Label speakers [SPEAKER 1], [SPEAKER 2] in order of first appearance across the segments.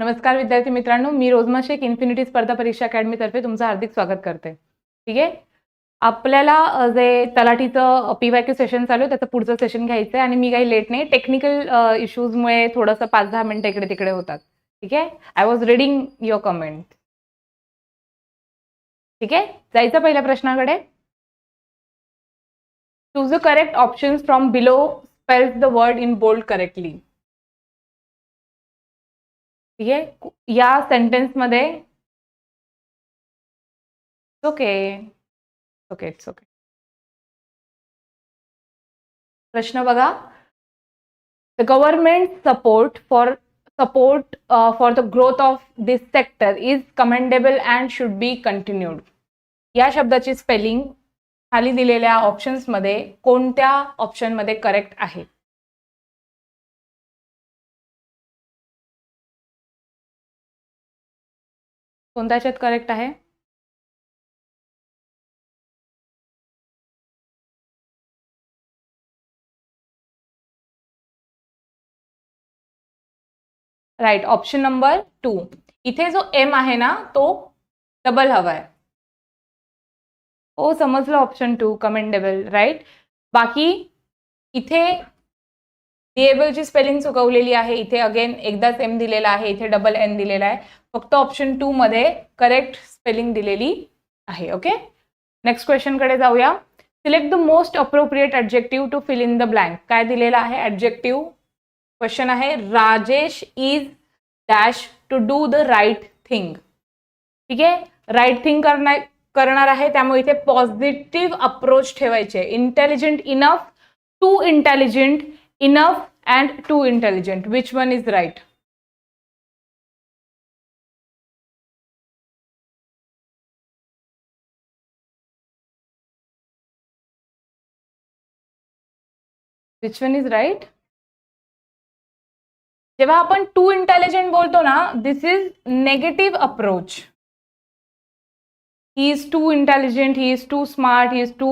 [SPEAKER 1] नमस्कार विद्यार्थी मित्रांनो मी रोजमा शेख इन्फिनिटी स्पर्धा परीक्षा अकॅडमीतर्फे तुमचं हार्दिक स्वागत करते. ठीक आहे? आपल्याला जे तलाठीचं पी वाय क्यू सेशन चालू आहे त्याचं पुढचं सेशन घ्यायचं आहे आणि मी काही लेट नाही टेक्निकल इश्यूजमुळे थोडंसं पाच दहा मिनिटं इकडे तिकडे होतात. ठीक आहे? I was reading your comment ठीक आहे? जायचं पहिल्या प्रश्नाकडे? Choose the correct options from below spells the word in bold correctly ठीक आहे? या सेंटेन्समध्ये ओके ओके इट्स ओके प्रश्न बघा. The government support for support for the growth of this sector is commendable and should be continued या शब्दाची spelling खाली दिलेल्या ऑप्शन्समध्ये कोणत्या ऑप्शनमध्ये करेक्ट आहे? कोणत्या याच्यात करेक्ट आहे? राईट ऑप्शन नंबर टू इथे जो एम आहे ना तो डबल हवा आहे. हो समजलं ऑप्शन टू कमेंडेबल राईट बाकी इथे डिएबलची स्पेलिंग चुकवलेली आहे. इथे अगेन एकदाच एम दिलेला आहे. इथे डबल एन दिलेला आहे. फक्त ऑप्शन टू मध्ये करेक्ट स्पेलिंग दिलेली आहे. ओके नेक्स्ट क्वेश्चनकडे जाऊया. Select the most appropriate adjective to fill in the blank काय दिलेलं आहे? ॲडजेक्टिव्ह क्वेश्चन आहे. Rajesh is dash to do the right thing ठीक आहे? राईट थिंग करणार करणार आहे. त्यामुळे इथे पॉझिटिव्ह अप्रोच ठेवायचे. Intelligent enough too intelligent enough and too intelligent which one is right which one is right जेव्हा आपण टू इंटेलिजंट बोलतो ना this is negative approach he is too intelligent he is too smart he is too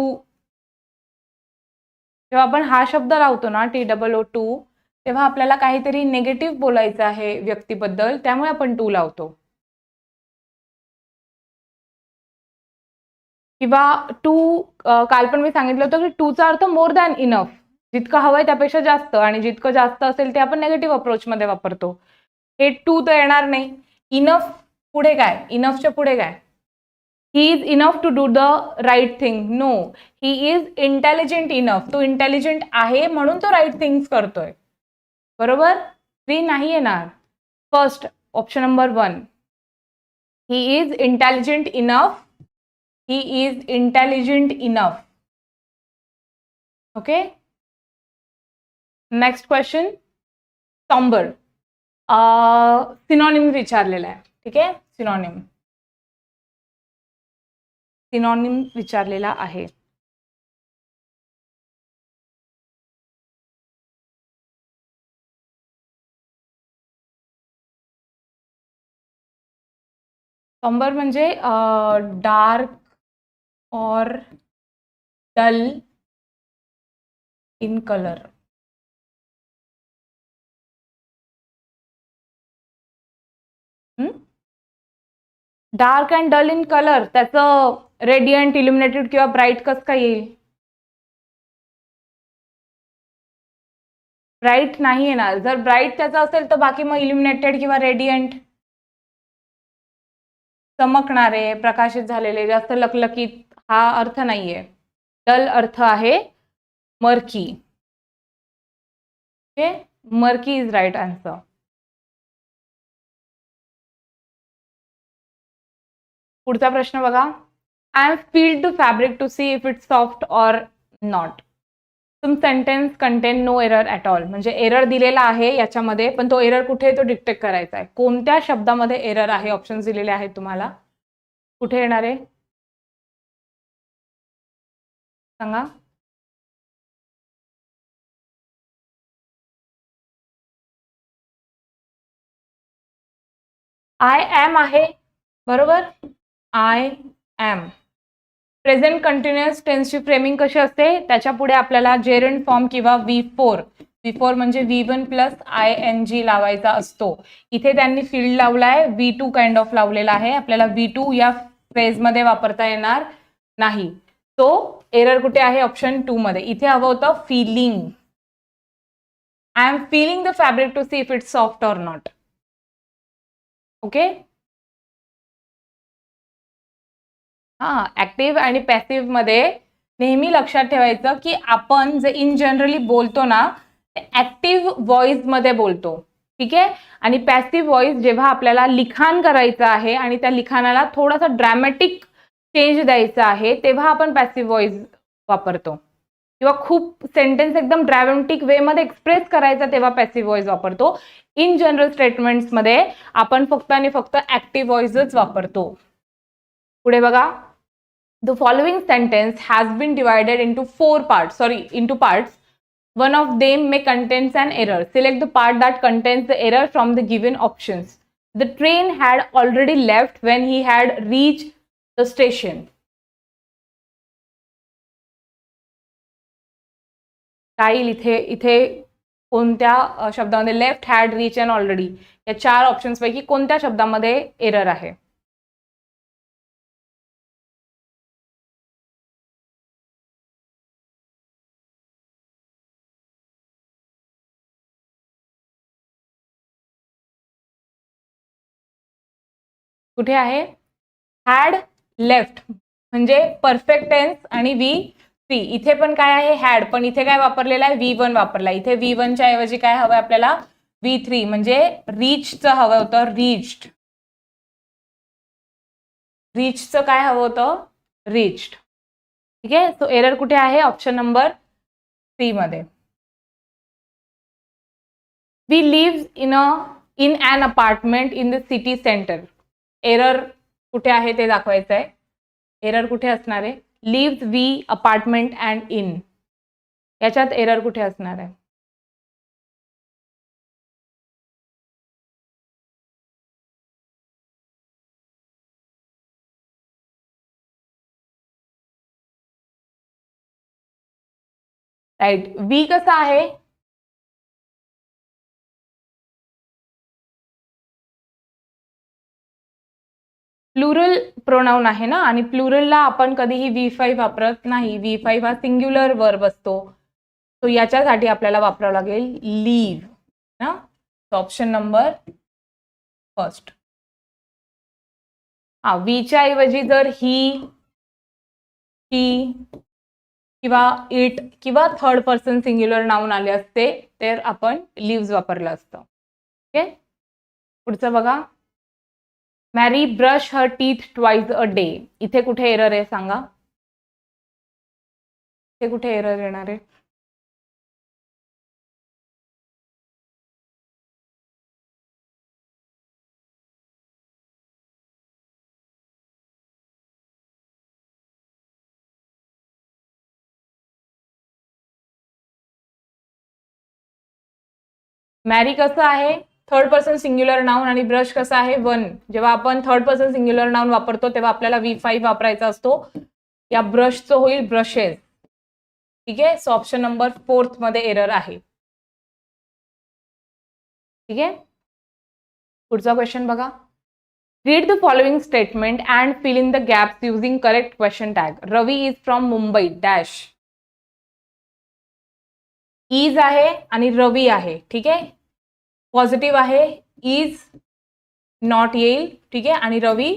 [SPEAKER 1] जेव्हा आपण हा शब्द लावतो ना टी डबल ओ टू तेव्हा आपल्याला काहीतरी नेगेटिव्ह बोलायचं आहे व्यक्तीबद्दल त्यामुळे आपण टू लावतो. किंवा टू काल पण मी सांगितलं होतं की टूचा अर्थ मोर दॅन इनफ जितकं हवंय त्यापेक्षा जास्त आणि जितकं जास्त असेल ते आपण नेगेटिव्ह अप्रोचमध्ये वापरतो. हे टू तर येणार नाही. इनफ पुढे काय? इनफच्या पुढे काय? He is enough to do the right thing no he is intelligent enough तो इंटेलिजंट आहे म्हणून तो राईट थिंग्स करतोय. बरोबर? थ्री नाही येणार. First option number one he is intelligent enough he is intelligent enough okay next question sombre synonym विचारलेला आहे. ठीक आहे? सिनॉनिम सिनॉनिम विचारलेला आहे. सॉम्बर म्हणजे डार्क और dull in colour. Dark and dull in colour त्याचं रेडियंट इल्युमिनेटेड किंवा ब्राईट कसं काय येईल? ब्राईट नाही येणार. जर ब्राईट त्याचं असेल तर बाकी मग इल्युमिनेटेड किंवा रेडियंट चमकणारे प्रकाशित झालेले जास्त लकलकीत हा अर्थ नाहीये. डल अर्थ आहे murky okay murky is right answer पुढचा प्रश्न बघा. I am feel to fabric to see if it's soft or not तुम sentence contain no error at all म्हणजे एरर दिलेला आहे याच्यामध्ये पण तो एरर कुठे तो डिटेक्ट करायचा आहे. कोणत्या शब्दामध्ये एरर आहे? ऑप्शन्स दिलेले आहेत तुम्हाला. कुठे येणार आहे? सांगा. आय एम आहे. बरोबर? आय एम प्रेझेंट कंटिन्युअस टेन्सची फ्रेमिंग कशी असते? त्याच्या पुढे आपल्याला जेरन फॉर्म किंवा व्ही फोर बिफोर म्हणजे V one plus I N G लावायचा असतो. इथे त्यांनी फील्ड लावलाय व्ही टू काइंड ऑफ लावलेला आहे. आपल्याला व्ही टू या फेजमध्ये वापरता येणार नाही. तो एरर कुठे आहे? ऑप्शन टू मध्ये. इथे हवं होतं feeling I am feeling the fabric to see if it's soft or not okay हा ऍक्टिव्ह आणि पॅसिव्हमध्ये नेहमी लक्षात ठेवायचं की आपण जे इन जनरली बोलतो ना ते ऍक्टिव्ह व्हॉइसमध्ये बोलतो. ठीक आहे? आणि पॅसिव्ह व्हॉइस जेव्हा आपल्याला लिखाण करायचं आहे आणि त्या लिखाणाला थोडासा ड्रॅमॅटिक चेंज द्यायचा आहे तेव्हा आपण पॅसिव्ह व्हॉइस वापरतो. किंवा खूप सेंटेन्स एकदम ड्रॅमॅटिक वेमध्ये एक्सप्रेस करायचा तेव्हा पॅसिव्ह व्हॉइस वापरतो. इन जनरल स्टेटमेंट्समध्ये आपण फक्त आणि फक्त ऍक्टिव्ह व्हॉइसच वापरतो. पुढे बघा. The following sentence has been divided into four parts, sorry, into parts. One of them may contains an error. Select the part that contains the error from the given options. The train had already left when he had reached the station. काय येईल इथे इथे कोणत्या अ, शब्दामध्ये left had reach and already या चार options पैकी कोणत्या शब्दामध्ये एरर आहे कुठे आहे? हॅड लेफ्ट म्हणजे परफेक्ट टेन्स आणि व्ही थ्री इथे पण काय आहे? हॅड पण इथे काय वापरलेलं आहे? व्ही वन वापरला. इथे व्ही वनच्या ऐवजी काय हवं आपल्याला? व्ही थ्री म्हणजे रीचचं हवं होतं. रीच्ड रीचचं काय हवं होतं? रीच्ड ठीक आहे? सो एरर कुठे आहे? ऑप्शन नंबर थ्री मध्ये. We live in a in an apartment in the city centre error कुठे आहे ते दाखवायचं आहे एरर कुठे असणार आहे? Lives we apartment and in याच्यात एरर कुठे असणार आहे? राईट वी कसं आहे? प्लुरल प्रोनाऊन आहे ना? आणि प्लुरलला आपण कधीही व्ही फाईव्ह वापरत नाही. व्ही फाईव्ह हा सिंग्युलर वर्ब असतो. सो याच्यासाठी आपल्याला वापरावं लागेल लीव. ना ऑप्शन नंबर फर्स्ट हा वीच्या ऐवजी जर ही ही किंवा इट किंवा थर्ड पर्सन सिंग्युलर नाऊन आले असते तर आपण लिव्ज वापरलं असतं. ओके पुढचं बघा. Mary brush her teeth twice a day इथे कुठे एरर आहे सांगा? इथे कुठे एरर येणार आहे? मॅरी कसं आहे? थर्ड पर्सन सिंग्युलर नाऊन आणि ब्रश कसं आहे? वन जेव्हा आपण थर्ड पर्सन सिंग्युलर नाऊन वापरतो तेव्हा आपल्याला व्ही फाईव्ह वापरायचा असतो. या ब्रशचं होईल ब्रशेस ठीक आहे? सो ऑप्शन नंबर फोर्थमध्ये एरर आहे. ठीक आहे? पुढचा क्वेश्चन बघा. Read the following statement and fill in the gaps using correct question tag Ravi is from Mumbai dash is आहे आणि रवी आहे. ठीक आहे? पॉझिटिव्ह आहे इज नॉट येईल ठीक आहे? आणि रवी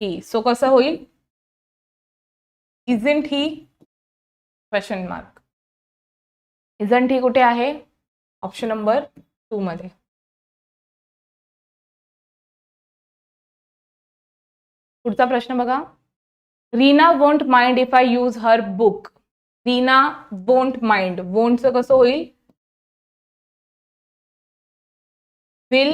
[SPEAKER 1] ही. सो कसं होईल? Isn't he question mark isn't he कुठे आहे? ऑप्शन नंबर टू मध्ये. पुढचा प्रश्न बघा. Reena won't mind if I use her book Reena won't mind वोंटचं कसं होईल? Will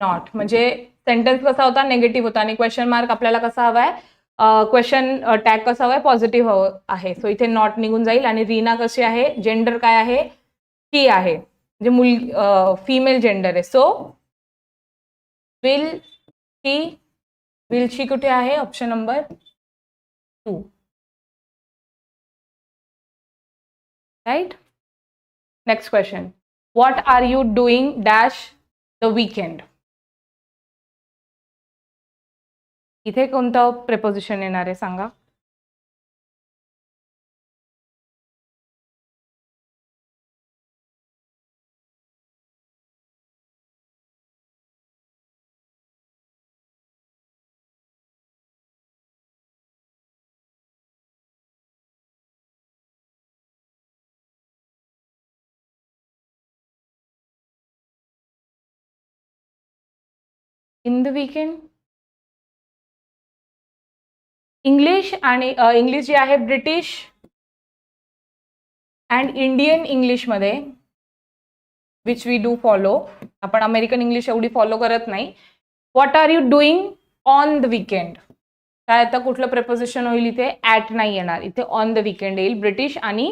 [SPEAKER 1] not. म्हणजे सेंटेन्स कसा होता? नेगेटिव्ह होता. आणि क्वेश्चन मार्क आपल्याला कसा हवा आहे क्वेश्चन टॅग कसा हवा आहे पॉझिटिव्ह हवं आहे. सो इथे नॉट निघून जाईल. आणि रीना कशी आहे? जेंडर काय आहे? ती आहे. म्हणजे मुल फिमेल जेंडर आहे. सो विल ती विल शी कुठे आहे? Option number two right next question what are you doing dash the weekend. इथे कोणतं प्रेपोजिशन येणार आहे सांगा? इन द वीकेंड इंग्लिश आणि इंग्लिश जे आहे ब्रिटिश अँड इंडियन इंग्लिशमध्ये विच वी डू फॉलो आपण अमेरिकन इंग्लिश एवढी फॉलो करत नाही. What are you doing on the weekend काय आता कुठलं प्रेपोजिशन होईल इथे? ॲट नाही येणार. इथे ऑन द वीकेंड येईल ब्रिटिश आणि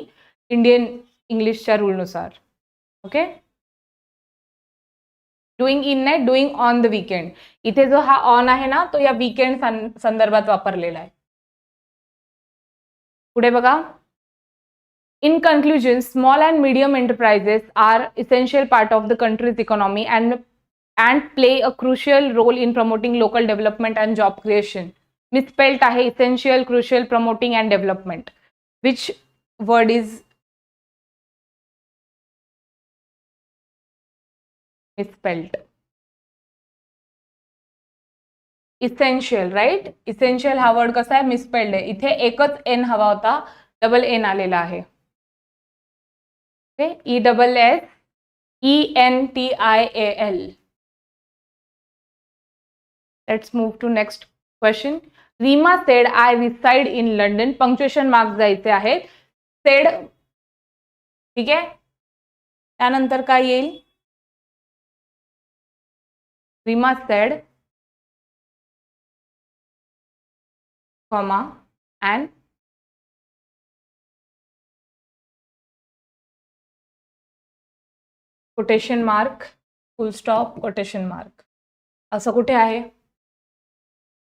[SPEAKER 1] इंडियन इंग्लिशच्या रूलनुसार ओके डुईंग इन नाही डुईंग ऑन द वीकेंड इथे जो हा ऑन आहे ना तो या वीकेंड संदर्भात वापरलेला आहे पुढे बघा in conclusion small and medium enterprises are essential part of the country's economy and and play a crucial role in promoting local development and job creation misspelt आहे essential crucial promoting and development which word is misspelt essential right essential हा word कसा आहे? Misspelled आहे. इथे एकच N हवा होता. Double N आलेला आहे. E double S E N T I A L let's move to next question Reema said I reside in London punctuation marks जायचे आहेत. सेड ठीक आहे? त्यानंतर काय येईल? Reema said comma, and quotation mark, full stop, quotation mark. असं कुठे आहे?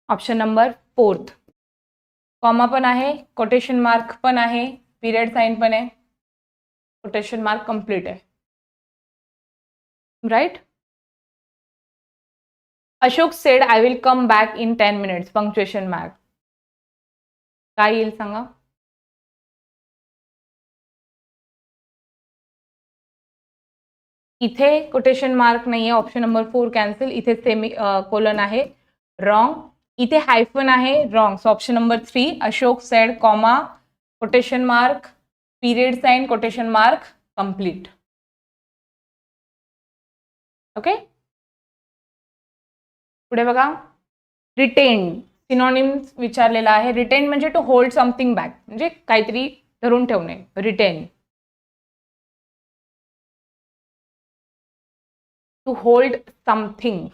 [SPEAKER 1] ऑप्शन नंबर फोर्थ कॉमा पण आहे कोटेशन मार्क पण आहे पिरियड साईन पण आहे. कोटेशन मार्क कंप्लीट आहे. Right Ashok said I will come back in ten minutes punctuation mark येईल सांगा? इथे कोटेशन मार्क नाही आहे ऑप्शन नंबर फोर कॅन्सल इथे सेमी कोलन आहे. रॉंग इथे हायफन आहे. Wrong so option number three Ashok said comma quotation mark period sign quotation mark complete okay पुढे बघा. रिटेन सिनॉनिम्स विचारलेला आहे. रिटेन म्हणजे टू होल्ड समथिंग बॅक म्हणजे काहीतरी धरून ठेवणे. Retain to hold something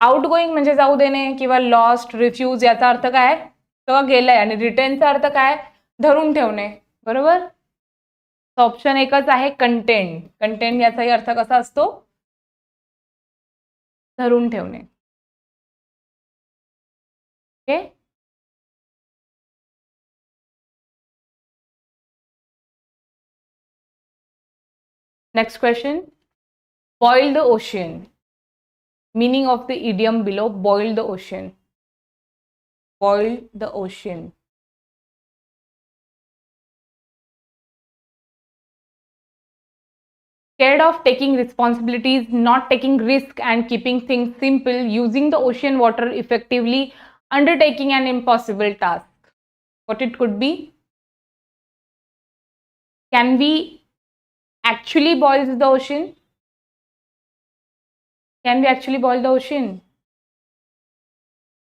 [SPEAKER 1] out going म्हणजे जाऊ देणे किंवा लॉस्ट रिफ्यूज याचा अर्थ काय? सगळं गेलंय आणि रिटेनचा अर्थ काय? धरून ठेवणे. बरोबर? ऑप्शन एकच आहे कंटेंट कंटेंट याचाही अर्थ कसा असतो? धरून ठेवणे. Okay? Next question boil the ocean meaning of the idiom below boil the ocean boil the ocean scared of taking responsibilities, not taking risk and keeping things simple, using the ocean water effectively, undertaking an impossible task. What it could be? Can we actually boil the ocean? Can we actually boil the ocean?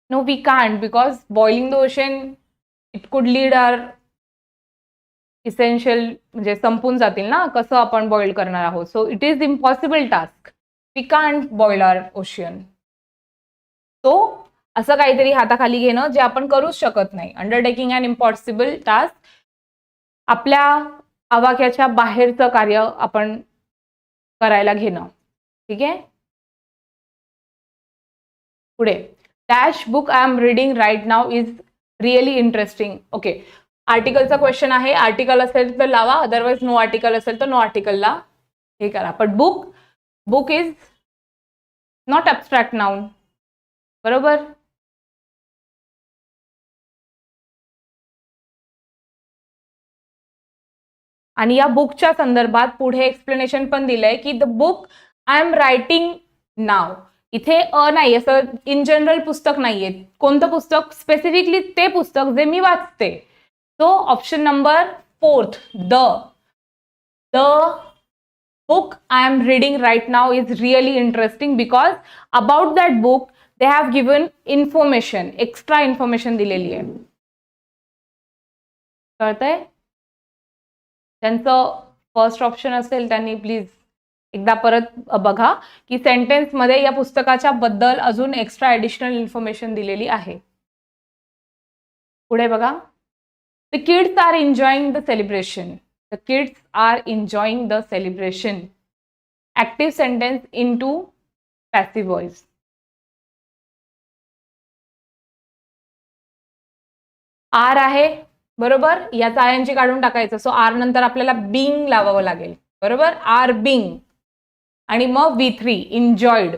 [SPEAKER 1] No, we can't because boiling the ocean, it could lead our essential म्हणजे संपून जातील ना कसं आपण boil करणार आहोत. So it is impossible task we can't boil our ocean तो असं काहीतरी हाताखाली घेणं जे आपण करूच शकत नाही. अंडरटेकिंग अँड इम्पॉसिबल टास्क आपल्या आवाक्याच्या बाहेरचं कार्य आपण करायला घेणं. ठीक आहे? पुढे. Dash book I am reading right now is really interesting okay आर्टिकलचा question आहे. आर्टिकल असेल तर लावा अदरवाईज नो आर्टिकल असेल तर नो आर्टिकलला हे करा. पण book book is not abstract noun बरोबर? आणि या बुकच्या संदर्भात पुढे एक्सप्लेनेशन पण दिलंय की the book I am writing now इथे अ नाही असं इन जनरल पुस्तक नाहीये. कोणतं पुस्तक? स्पेसिफिकली ते पुस्तक जे मी वाचते. तो option number fourth the the book I am reading right now is really interesting because about that book they have given information extra information दिलेली आहे. कळतंय? त्यांचं फर्स्ट ऑप्शन असेल त्यांनी प्लीज एकदा परत बघा की सेंटेन्समध्ये या पुस्तकाच्या बद्दल अजून एक्स्ट्रा ॲडिशनल इन्फॉर्मेशन दिलेली आहे. पुढे बघा. The kids are enjoying the celebration The kids are enjoying the celebration. Active sentence into passive voice. Are आहे बरोबर? याचा आयनची काढून टाकायचं. सो आर नंतर आपल्याला बिंग लावावं लागेल. बरोबर? आर बिंग आणि मग वी थ्री इंजॉयड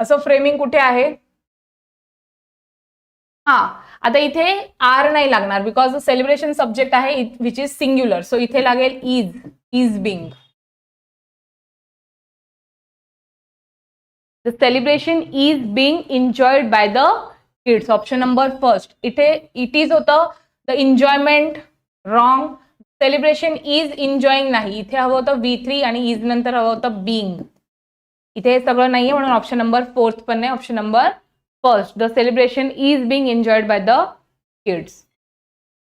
[SPEAKER 1] असं फ्रेमिंग कुठे आहे? हा. आता इथे आर नाही लागणार बिकॉज सेलिब्रेशन सब्जेक्ट आहे विच इज सिंग्युलर सो इथे लागेल is is being the celebration is being enjoyed by the kids option number first इथे इट इज होतं the enjoyment wrong celebration is enjoying नाही. इथे हवं होतं वी थ्री आणि इज नंतर हवं होतं बिंग इथे हे सगळं नाहीये म्हणून ऑप्शन नंबर फोर्थ पण नाही. Option number first the celebration is being enjoyed by the kids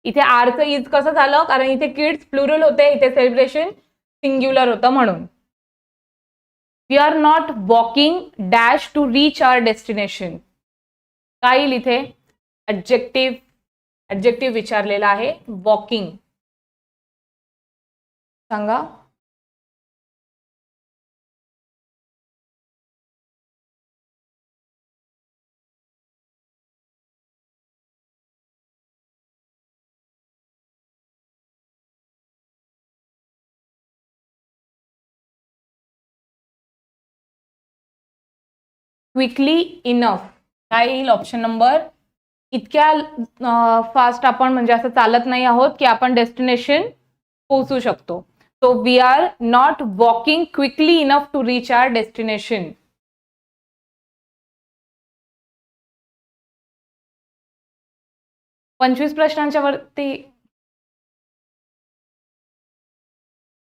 [SPEAKER 1] इथे आरचं इज कसं झालं? कारण इथे किड्स प्लुरल होते इथे सेलिब्रेशन सिंग्युलर होतं म्हणून. We are not walking dash to reach our destination काय येईल इथे ॲडजेक्टिव्ह ॲडजेक्टिव्ह विचारलेला आहे वॉकिंग सांगा. क्विकली इनफ काय येईल ऑप्शन नंबर इतक्या फास्ट आपण म्हणजे असं चालत नाही आहोत की आपण डेस्टिनेशन पोहोचू शकतो. So we are not walking quickly enough to reach our destination पंचवीस प्रश्नांच्या वरती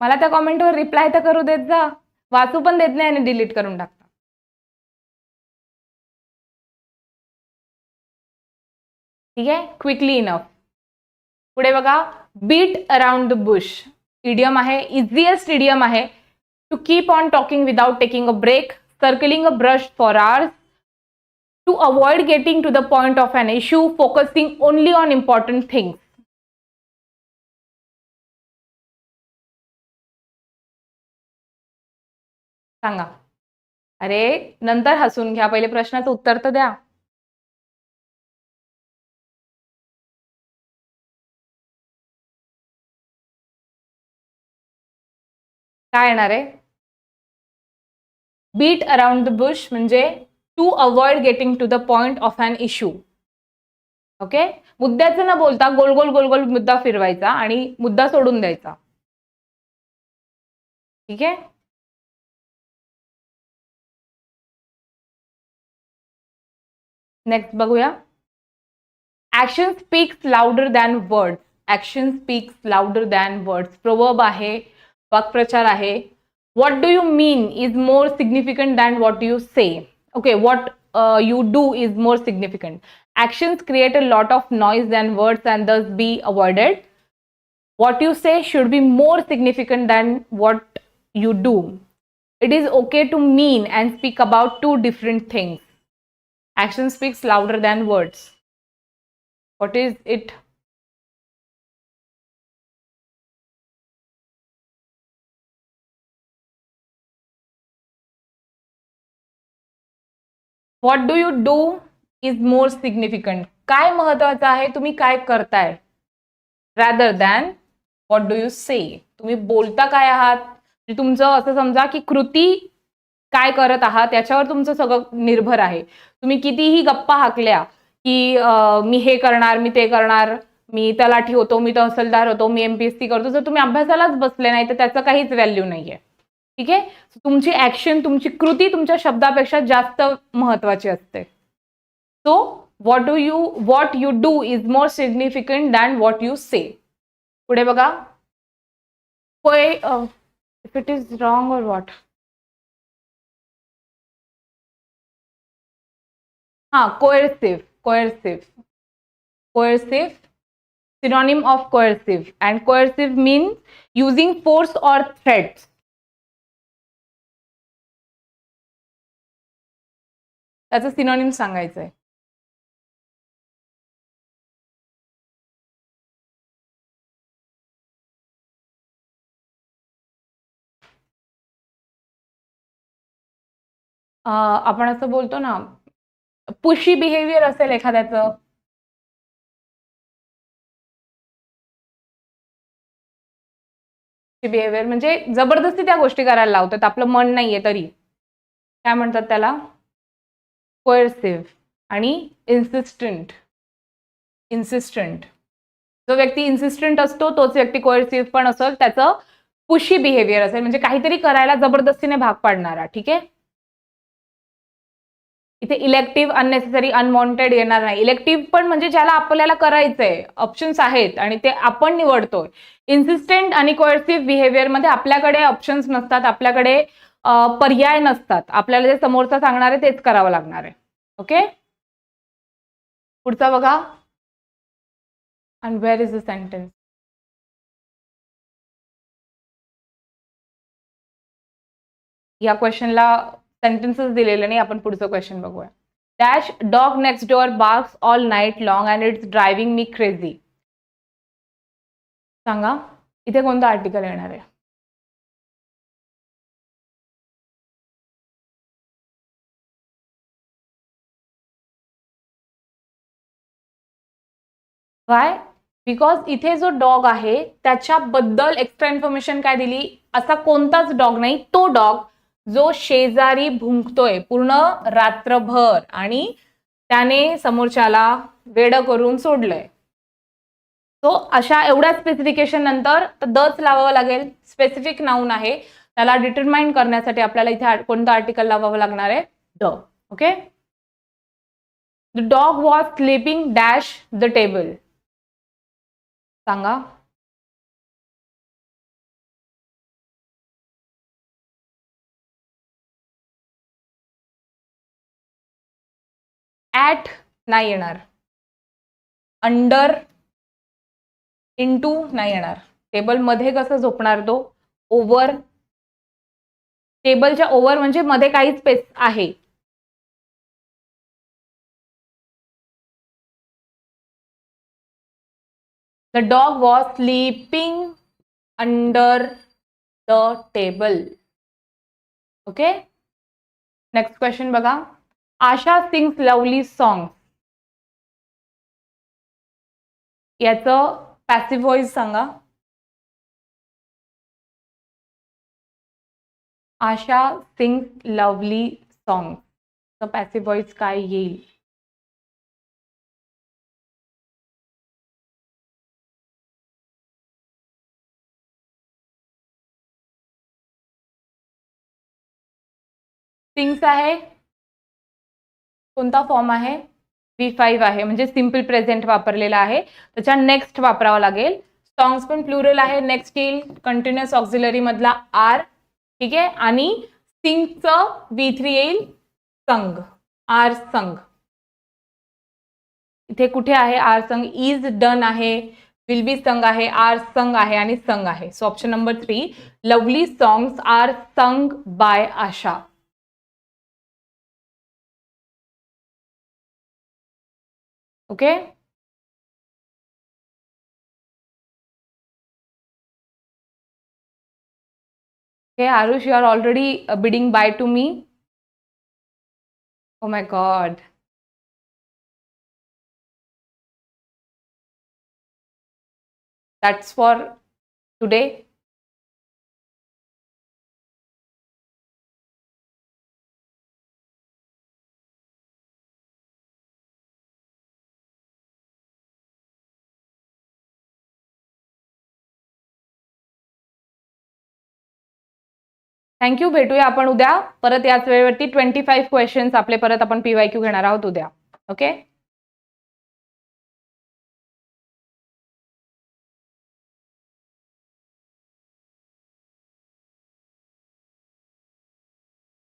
[SPEAKER 1] मला त्या कॉमेंटवर रिप्लाय तर करू देत जा. वाचू पण देत नाही आणि डिलीट करून टाक. ठीक आहे क्विकली इनफ पुढे बघा beat around the bush idiom आहे इझिएस्ट इडियम आहे. To keep on talking without taking a break circling a brush for hours to avoid getting to the point of an issue focusing only on important things सांगा. अरे, नंतर हसून घ्या. पहिले प्रश्नाचं उत्तर तर द्या. येणार आहे? बीट अराउंड द बुश म्हणजे to avoid getting to the point of an issue okay मुद्द्याचं न बोलता गोल गोल गोल गोल मुद्दा फिरवायचा आणि मुद्दा सोडून द्यायचा. ठीक आहे? नेक्स्ट बघूया. Action speaks louder than words action speaks louder than words proverb आहे वाक्प्रचार आहे what do you mean is more significant than what you say okay what uh, you do is more significant actions create a lot of noise than words and thus be avoided what you say should be more significant than what you do it is okay to mean and speak about two different things action speaks louder than words what is what do you do is more significant काय महत्वाचं आहे? तुम्ही काय करताय? Rather than what do you say तुम्ही बोलता काय आहात? म्हणजे तुमचं असं समजा की कृती काय करत आहात याच्यावर तुमचं सगळं निर्भर आहे. तुम्ही कितीही गप्पा हाकल्या की मी हे करणार मी ते करणार मी तलाठी होतो मी तहसीलदार होतो मी एमपीएससी करतो जर तुम्ही अभ्यासालाच बसले नाही तर त्याचं काहीच व्हॅल्यू नाहीये. ठीक आहे? तुमची ऍक्शन तुमची कृती तुमच्या शब्दापेक्षा जास्त महत्वाची असते. So what do you what you do is more significant than what you say पुढे बघा. पै if it is wrong or what हां coercive coercive coercive synonym of coercive. And coercive means using force or threats. त्याचं synonym सांगायचंय. आपण असं बोलतो ना पुशी बिहेवियर असेल एखाद्याचं. बिहेवियर म्हणजे जबरदस्ती त्या गोष्टी करायला लावतात आपलं मन नाहीये तरी. काय म्हणतात त्याला? कोअर्सिव्ह आणि इन्सिस्टंट इन्सिस्टंट जो व्यक्ती इन्सिस्टंट असतो तोच व्यक्ती कोअर्सिव्ह पण असेल त्याचं पुशी बिहेवियर असेल. म्हणजे काहीतरी करायला जबरदस्तीने भाग पाडणारा ठीक आहे? इथे इलेक्टिव्ह अननेसेसरी अनवॉन्टेड येणार नाही. इलेक्टिव्ह पण म्हणजे ज्याला आपल्याला करायचंय ऑप्शन्स आहेत आणि ते आपण निवडतोय. इन्सिस्टंट आणि कोएर्सिव्ह बिहेवियरमध्ये आपल्याकडे ऑप्शन्स नसतात आपल्याकडे पर्याय नसतात. आपल्याला जे समोरचा सांगणार आहे तेच करावं लागणार आहे. ओके? पुढचा बघा. And where is the sentence या क्वेश्चनला सेंटेन्सेस दिलेले नाही आपण पुढचं क्वेश्चन बघूया. Dash dog next door barks all night long and it's driving me crazy सांगा. इथे कोणतं आर्टिकल येणार आहे? काय बिकॉज इथे जो डॉग आहे त्याच्याबद्दल एक्स्ट्रा इन्फॉर्मेशन काय दिली? असा कोणताच डॉग नाही तो डॉग जो शेजारी भुंकतोय पूर्ण रात्रभर आणि त्याने समोरच्याला वेड करून सोडलंय. तो अशा एवढ्या स्पेसिफिकेशन नंतर दच लावावं लागेल. स्पेसिफिक नाऊन आहे. त्याला डिटरमाइन करण्यासाठी आपल्याला इथे कोणतं आर्टिकल लावावं लागणार आहे? The okay the dog was sleeping dash the table सांगा. ॲट नाही येणार. अंडर इंटू नाही येणार. टेबलमध्ये कसं झोपणार तो? ओव्हर टेबलच्या ओव्हर म्हणजे मध्ये काही स्पेस आहे. The dog was sleeping under the table okay next question बघा आशा सिंग्स लवली सॉंग याचं पॅसिव्ह व्हॉइस सांगा Asha sings lovely song passive voice काय येईल सिंग्स आहे. कोणता फॉर्म आहे? बी फाईव्ह आहे. म्हणजे सिंपल प्रेझेंट वापरलेला आहे. त्याच्या नेक्स्ट वापरावा लागेल. सॉंग्स पण प्लुरल आहे. नेक्स्ट येईल. कंटिन्युअस ऑक्झिलरी मधला आर ठीक आहे? आणि सिंगचं बी थ्री येईल. संग आर संग इथे कुठे आहे? आर संग इज डन आहे. विल बी संग आहे. आर संग आहे आणि संग आहे. So option number three lovely songs are sung by Asha Okay. Okay, Arush, you are already uh, bidding bye to me. Oh my God. That's for today. Thank you भेटूया आपण उद्या. परत याच वेळेवरती twenty five questions आपले परत आपण P Y Q घेणार आहोत उद्या. ओके